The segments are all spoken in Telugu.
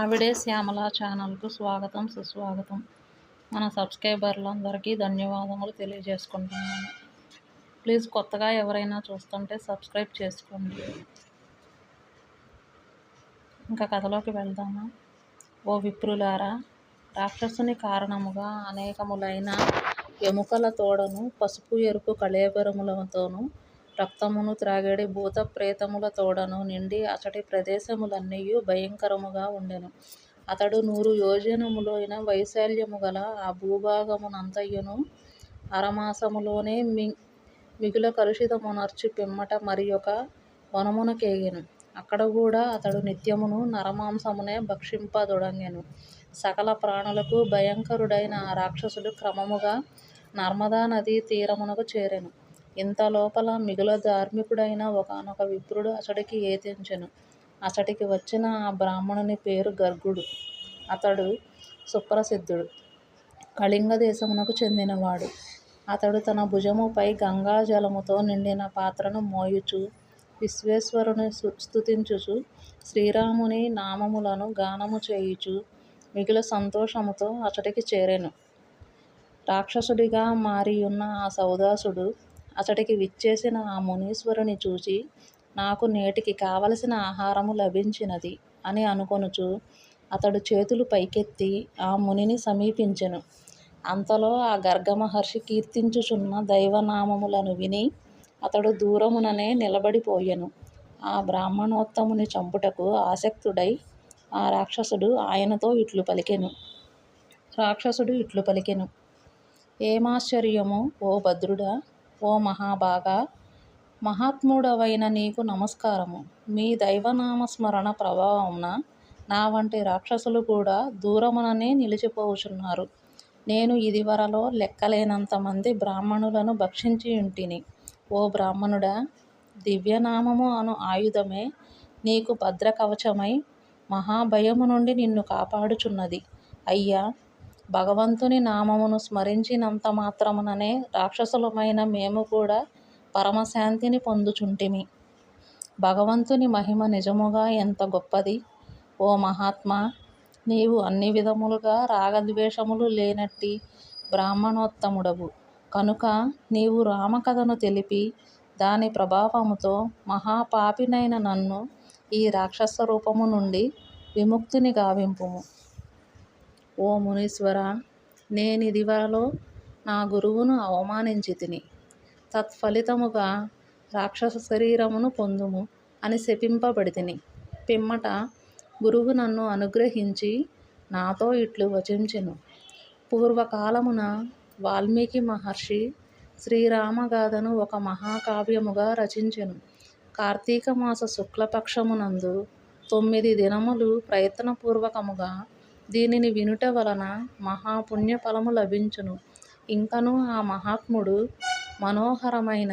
ఆవిడే శ్యామల ఛానల్కు స్వాగతం సుస్వాగతం. మన సబ్స్క్రైబర్లందరికీ ధన్యవాదములు తెలియజేసుకుంటున్నాను. ప్లీజ్ కొత్తగా ఎవరైనా చూస్తుంటే సబ్స్క్రైబ్ చేసుకోండి. ఇంకా కథలోకి వెళ్దామా? ఓ విప్రులారా రాక్షసుని కారణముగా అనేకములైన ఎముకల తోడను పసుపు ఎరుపు కళేబరములతోనూ రక్తమును త్రాగడి భూత ప్రేతముల తోడను నిండి అతడి ప్రదేశములన్నీయు భయంకరముగా ఉండెను. అతడు నూరు యోజనములైన వైశాల్యము గల ఆ భూభాగమునంతయును అరమాసములోనే మి మిగుల కలుషితమునర్చి పిమ్మట మరియొక వనమునకేగెను. అక్కడ కూడా అతడు నిత్యమును నరమాంసమునే భక్షింపదొడంగెను. సకల ప్రాణులకు భయంకరుడైన ఆ రాక్షసుడు క్రమముగా నర్మదా నదీ తీరమునకు చేరెను. ఇంతలోపల మిగుల ధార్మికుడైన ఒకానొక విప్రుడు అతడికి ఏతించెను. అతడికి వచ్చిన ఆ బ్రాహ్మణుని పేరు గర్గుడు. అతడు సుప్రసిద్ధుడు. కళింగ దేశమునకు చెందినవాడు. అతడు తన భుజముపై గంగాజలముతో నిండిన పాత్రను మోయుచు విశ్వేశ్వరుని స్తుతించుచు శ్రీరాముని నామములను గానము చేయుచు మిగుల సంతోషముతో అతడికి చేరెను. రాక్షసుడిగా మారియున్న ఆ సౌదాసుడు అతడికి విచ్చేసిన ఆ మునీశ్వరుని చూసి నాకు నేటికి కావలసిన ఆహారము లభించినది అని అనుకొనుచు అతడు చేతులు పైకెత్తి ఆ మునిని సమీపించెను. అంతలో ఆ గర్గమహర్షి కీర్తించుచున్న దైవనామములను విని అతడు దూరముననే నిలబడిపోయెను. ఆ బ్రాహ్మణోత్తముని చంపుటకు ఆసక్తుడై ఆ రాక్షసుడు ఆయనతో ఇట్లు పలికెను. రాక్షసుడు ఇట్లు పలికెను. ఏమాశ్చర్యము ఓ భద్రుడా! ఓ మహాభాగా! మహాత్ముడవైన నీకు నమస్కారము. మీ దైవనామస్మరణ ప్రభావమున నావంటి రాక్షసులు కూడా దూరముననే నిలిచిపోవుచున్నారు. నేను ఇదివరలో లెక్కలేనంత మంది బ్రాహ్మణులను భక్షించియుంటిని. ఓ బ్రాహ్మణుడా! దివ్యనామము అను ఆయుధమే నీకు భద్రకవచమై మహాభయము నుండి నిన్ను కాపాడుచున్నది. అయ్యా! భగవంతుని నామమును స్మరించినంత మాత్రముననే రాక్షసులమైన మేము కూడా పరమశాంతిని పొందుచుంటిమి. భగవంతుని మహిమ నిజముగా ఎంత గొప్పది! ఓ మహాత్మా! నీవు అన్ని విధములుగా రాగద్వేషములు లేనట్టి బ్రాహ్మణోత్తముడవు. కనుక నీవు రామకథను తెలిపి దాని ప్రభావముతో మహాపాపినైన నన్ను ఈ రాక్షస రూపము నుండి విముక్తిని గావింపుము. ఓ మునీశ్వరా! నేనిదివరలో నా గురువును అవమానించితిని. తత్ఫలితముగా రాక్షస శరీరమును పొందుము అని శపింపబడితిని. పిమ్మట గురువు నన్ను అనుగ్రహించి నాతో ఇట్లు వచించెను. పూర్వకాలమున వాల్మీకి మహర్షి శ్రీరామగాథను ఒక మహాకావ్యముగా రచించెను. కార్తీకమాస శుక్లపక్షమునందు తొమ్మిది దినములు ప్రయత్నపూర్వకముగా దీనిని వినుట వలన మహాపుణ్యఫలము లభించును. ఇంకను ఆ మహాత్ముడు మనోహరమైన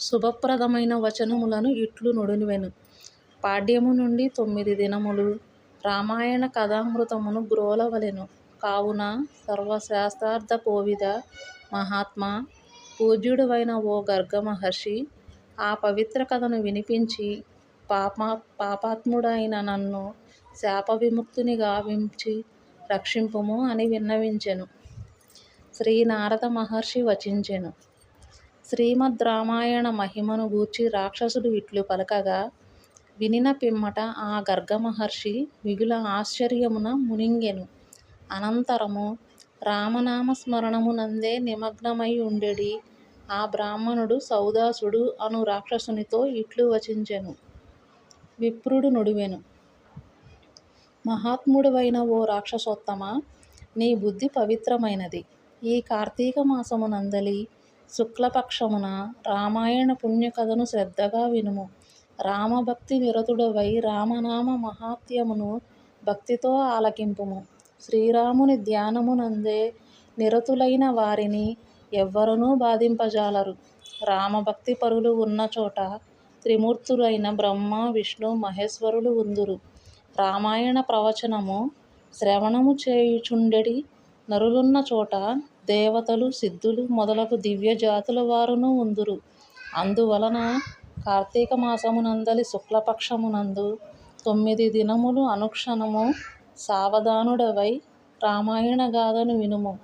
శుభప్రదమైన వచనములను ఇట్లు నుడివెను. పాడ్యము నుండి తొమ్మిది దినములు రామాయణ కథామృతమును గ్రోలవలెను. కావున సర్వశాస్త్రార్థ కోవిద మహాత్మా! పూజ్యుడవైన ఓ గర్గ మహర్షి ఆ పవిత్ర కథను వినిపించి పాపాత్ముడైన నన్ను శాపవిముక్తుని గావించి రక్షింపుము అని విన్నవించెను. శ్రీ నారద మహర్షి వచించెను. శ్రీమద్ రామాయణ మహిమను గూర్చి రాక్షసుడు ఇట్లు పలకగా వినిన పిమ్మట ఆ గర్గమహర్షి మిగుల ఆశ్చర్యమున మునింగెను. అనంతరము రామనామస్మరణమునందే నిమగ్నమై ఉండెడి ఆ బ్రాహ్మణుడు సౌదాసుడు అను రాక్షసునితో ఇట్లు వచించెను. విప్రుడు నుడివెను. మహాత్ముడవైన ఓ రాక్షసోత్తమ నీ బుద్ధి పవిత్రమైనది. ఈ కార్తీక మాసమునందలి శుక్లపక్షమున రామాయణ పుణ్యకథను శ్రద్ధగా వినుము. రామభక్తి నిరతుడవై రామనామ మహాత్యమును భక్తితో ఆలకింపుము. శ్రీరాముని ధ్యానమునందే నిరతులైన వారిని ఎవ్వరునూ బాధింపజాలరు. రామభక్తి పరులు ఉన్నచోట త్రిమూర్తులైన బ్రహ్మ విష్ణు మహేశ్వరులు ఉందురు. రామాయణ ప్రవచనము శ్రవణము చేయుచుండెడి. నరులున్న చోట దేవతలు సిద్ధులు మొదలగు దివ్యజాతుల వారును ఉందురు. అందువలన కార్తీక మాసమునందలి శుక్లపక్షమునందు తొమ్మిది దినములు అనుక్షణము సావధానుడవై రామాయణ గాథను వినుము.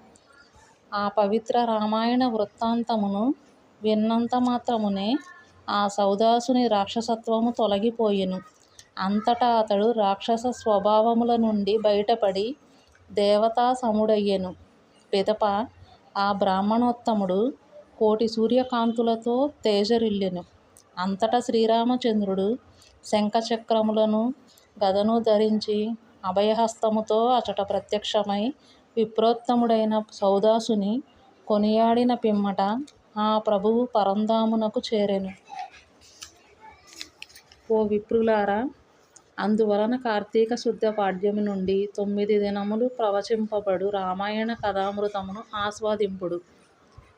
ఆ పవిత్ర రామాయణ వృత్తాంతమును విన్నంత మాత్రమునే ఆ సౌదాసుని రాక్షసత్వము తొలగిపోయెను. అంతటా అతడు రాక్షస స్వభావముల నుండి బయటపడి దేవతా సముడయ్యెను. పిదప ఆ బ్రాహ్మణోత్తముడు కోటి సూర్యకాంతులతో తేజరిల్లెను. అంతటా శ్రీరామచంద్రుడు శంఖచక్రములను గదను ధరించి అభయహస్తముతో అచట ప్రత్యక్షమై విప్రోత్తముడైన సౌదాసుని కొనియాడిన పిమ్మట ఆ ప్రభువు పరంధామునకు చేరెను. ఓ విప్రులారా అందువలన కార్తీక శుద్ధ పాడ్యమి నుండి తొమ్మిది దినములు ప్రవచింపబడు రామాయణ కథామృతమును ఆస్వాదింపుడు.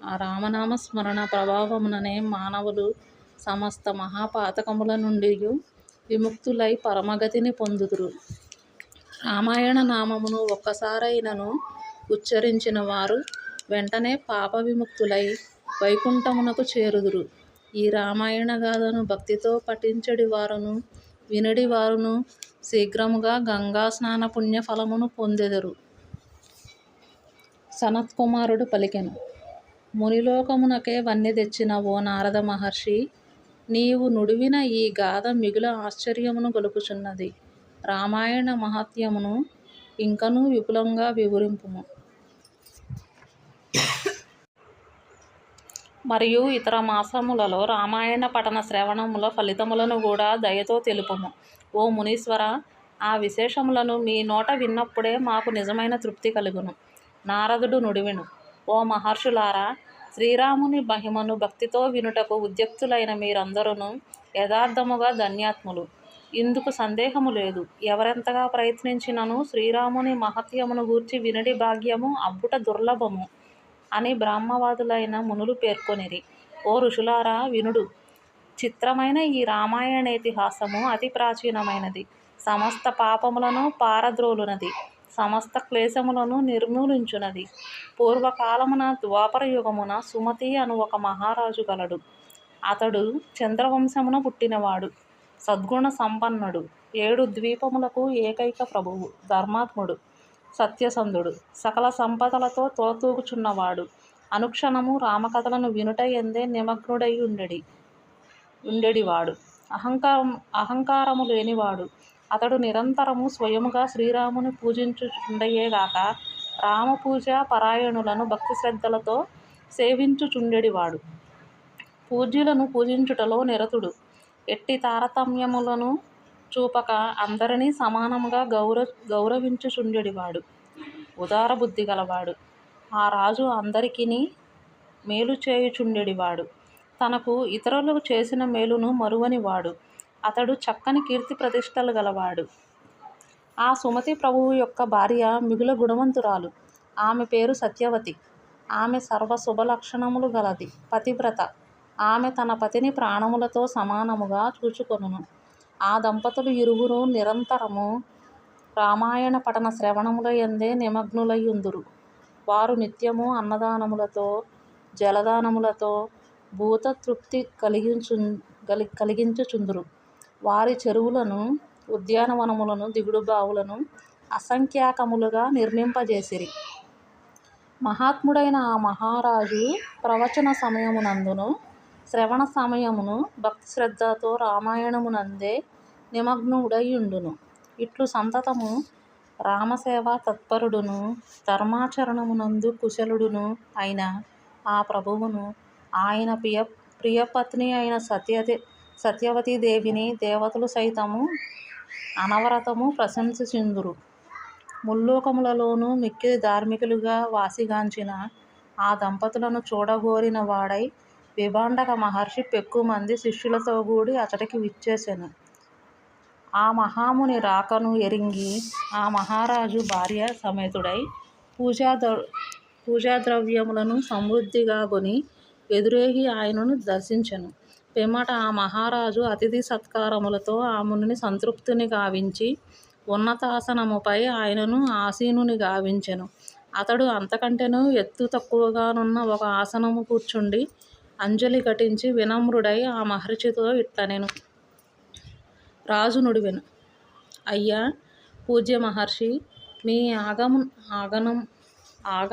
ఆ రామనామ స్మరణ ప్రభావముననే మానవులు సమస్త మహాపాతకముల నుండి విముక్తులై పరమగతిని పొందుదురు. రామాయణ నామమును ఒక్కసారైనను ఉచ్చరించిన వారు వెంటనే పాప విముక్తులై వైకుంఠమునకు చేరుదురు. ఈ రామాయణ గాథను భక్తితో పఠించడి వారును వినడి వారును శీఘ్రముగా గంగా స్నాన పుణ్య ఫలమును పొందెదరు. సనత్కుమారుడు పలికెను. మునిలోకమునకే వన్నె తెచ్చిన ఓ నారద మహర్షి నీవు నుడివిన ఈ గాథ మిగుల ఆశ్చర్యమును గొలుపుచున్నది. రామాయణ మహాత్మ్యమును ఇంకనూ విపులంగా వివరింపుము. మరియు ఇతర మాసములలో రామాయణ పఠన శ్రవణముల ఫలితములను కూడా దయతో తెలుపుము. ఓ మునీశ్వర ఆ విశేషములను మీ నోట విన్నప్పుడే మాకు నిజమైన తృప్తి కలుగును. నారదుడు నుడివెను. ఓ మహర్షులారా శ్రీరాముని మహిమను భక్తితో వినుటకు ఉద్యక్తులైన మీరందరూ యథార్థముగా ధన్యాత్ములు. ఇందుకు సందేహము లేదు. ఎవరెంతగా ప్రయత్నించినను శ్రీరాముని మహత్యమును గూర్చి వినడి భాగ్యము అబ్బుట దుర్లభము. అని బ్రాహ్మవాదులైన మునులు పేర్కొనిరి. ఓ ఋషులారా వినుడు. చిత్రమైన ఈ రామాయణేతిహాసము అతి ప్రాచీనమైనది. సమస్త పాపములను పారద్రోలునది. సమస్త క్లేశములను నిర్మూలించునది. పూర్వకాలమున ద్వాపర యుగమున సుమతి అను ఒక మహారాజు గలడు. అతడు చంద్రవంశమున పుట్టినవాడు. సద్గుణ సంపన్నుడు. ఏడు ద్వీపములకు ఏకైక ప్రభువు ధర్మాత్ముడు. సత్యసంధుడు. సకల సంపదలతో తోతూగుచున్నవాడు. అనుక్షణము రామకథలను వినుట ఎందే నిమగ్నుడై ఉండెడి ఉండెడివాడు. అహంకారం అహంకారము లేనివాడు. అతడు నిరంతరము స్వయముగా శ్రీరాముని పూజించుచుండయేగాక రామపూజ పరాయణులను భక్తి శ్రద్ధలతో సేవించుచుండెడివాడు. పూజ్యులను పూజించుటలో నిరతుడు. ఎట్టి తారతమ్యములను చూపక అందరినీ సమానముగా గౌర గౌరవించుచుండెడివాడు. ఉదార బుద్ధి గలవాడు. ఆ రాజు అందరికిని మేలు చేయుచుండెడివాడు. తనకు ఇతరులకు చేసిన మేలును మరువనివాడు. అతడు చక్కని కీర్తి ప్రతిష్టలు గలవాడు. ఆ సుమతి ప్రభువు యొక్క భార్య మిగుల గుణవంతురాలు. ఆమె పేరు సత్యవతి. ఆమె సర్వ శుభలక్షణములు గలది. పతివ్రత. ఆమె తన పతిని ప్రాణములతో సమానముగా చూచుకొనును. ఆ దంపతులు ఇరువురు నిరంతరము రామాయణ పఠన శ్రవణముల యందే నిమగ్నులయ్యుందురు. వారు నిత్యము అన్నదానములతో జలదానములతో భూత తృప్తి కలిగించు కలి కలిగించుచుందురు. వారి చెరువులను ఉద్యానవనములను దిగుడు బావులను అసంఖ్యాకములుగా నిర్మింపజేసిరి. మహాత్ముడైన ఆ మహారాజు ప్రవచన సమయమునందును శ్రవణ సమయమును భక్తి శ్రద్ధతో రామాయణమునందే నిమగ్నుడైయుండును. ఇట్లు సంతతము రామసేవా తత్పరుడును ధర్మాచరణమునందు కుశలుడును అయిన ఆ ప్రభువును ఆయన ప్రియ ప్రియపత్ని అయిన సత్యవతి సత్యవతీదేవిని దేవతలు సైతము అనవరతము ప్రశంసిందురు ముల్లోకములలోనూ మిక్కిలి ధార్మికులుగా వాసిగాంచిన ఆ దంపతులను చూడగోరిన వాడై విభాండక మహర్షి పెక్కుమంది శిష్యులతో కూడి అతడికి విచ్చేసెను. ఆ మహాముని రాకను ఎరింగి ఆ మహారాజు భార్య సమేతుడై పూజా పూజాద్రవ్యములను సమృద్ధిగా కొని ఎదురేగి ఆయనను దర్శించెను. పిమ్మట ఆ మహారాజు అతిథి సత్కారములతో ఆ మునిని సంతృప్తిని గావించి ఉన్నతాసనముపై ఆయనను ఆసీనుని గావించెను. అతడు అంతకంటేనూ ఎత్తు తక్కువగానున్న ఒక ఆసనము కూర్చుండి అంజలి ఘటించి వినమ్రుడై ఆ మహర్షితో ఇట్లనెను రాజు నుడివెను. అయ్యా పూజ్య మహర్షి మీ ఆగమం ఆగనం ఆగ